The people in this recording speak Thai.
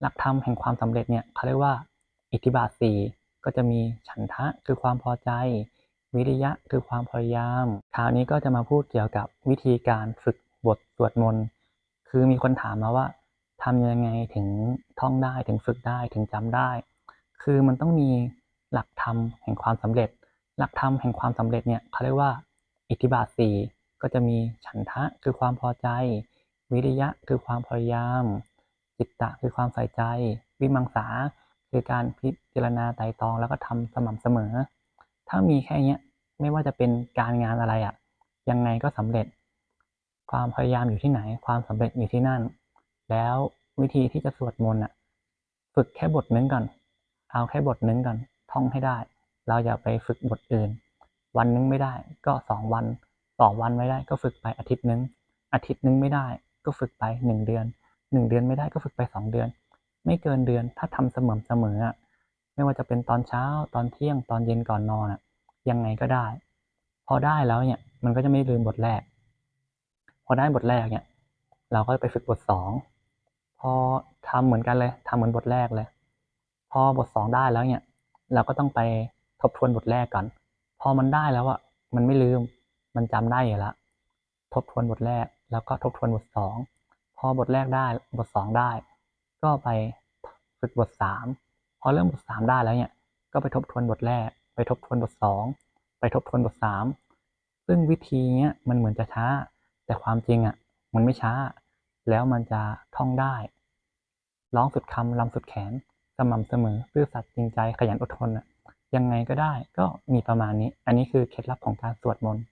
หลักธรรมแห่งความสำเร็จเนี่ยเขาเรียกว่าอิทธิบาทสี่ก็จะมีฉันทะคือความพอใจ วิริยะคือความพยายามคราวนี้ก็จะมาพูดเกี่ยวกับวิธีการฝึกบทสวดมนต์คือมีคนถามมาว่าทำยังไงถึงท่องได้ถึงฝึกได้ถึงจำได้ คือมันต้องมีหลักธรรมแห่งความสำเร็จ หลักธรรมแห่งความสำเร็จเนี่ยเขาเรียกว่าอิทธิบาทสี่ก็จะมีฉันทะคือความพอใจ วิริยะคือความพยายาม จิตตะคือความใส่ใจ วิมังสาคือการพิจารณาไตรตองแล้วก็ทำสม่ำเสมอ ถ้ามีแค่เนี้ยไม่ว่าจะเป็นการงานอะไรอะยังไงก็สำเร็จ ความพยายามอยู่ที่ไหน ความสำเร็จอยู่ที่นั่น แล้ววิธีที่จะสวดมนต์อะ ฝึกแค่บทนึงก่อน เอาแค่บทนึงก่อน ท่องให้ได้ เราอย่าไปฝึกบทอื่น วันนึงไม่ได้ ก็สองวันสองวันไม่ได้ ก็ฝึกไปอาทิตย์นึง อาทิตย์นึงไม่ได้ ก็ฝึกไปหนึ่งเดือน หนึ่งเดือนไม่ได้ก็ฝึกไปสองเดือน ไม่เกินเดือนถ้าทำเสม่ำเสมออะไม่ว่าจะเป็นตอนเช้าตอนเที่ยงตอนเย็นก่อนนอนอะยังไงก็ได้ พอได้แล้วเนี่ย มันก็จะไม่ลืมบทแรก พอได้บทแรกเนี่ย เราก็ไปฝึกบทสองพอทำเหมือนกันเลยทำเหมือนบทแรกเลย พอบทสองได้แล้วเนี่ย เราก็ต้องไปทบทวนบทแรกก่อน พอมันได้แล้วอะมันไม่ลืม มันจำได้อยู่ล้วทบทวนบทแรก แล้วก็ทบทวนบทสอง พอบทแรกได้บทสองได้ ก็ไปฝึกบทสามพอเริ่มบทสามได้แล้วเนี่ยก็ไปทบทวนบทแรก ไปทบทวนบทสองไปทบทวนบทสามซึ่งวิธีเนี้ยมันเหมือนจะช้า แต่ความจริงอะมันไม่ช้า แล้วมันจะท่องได้ ร้องสุดคำลำสุดแขนสม่ำเสมอซื่อสัตย์จริงใจขยันอดทนอะยังไงก็ได้ก็มีประมาณนี้ อันนี้คือเคล็ดลับของการสวดมนต์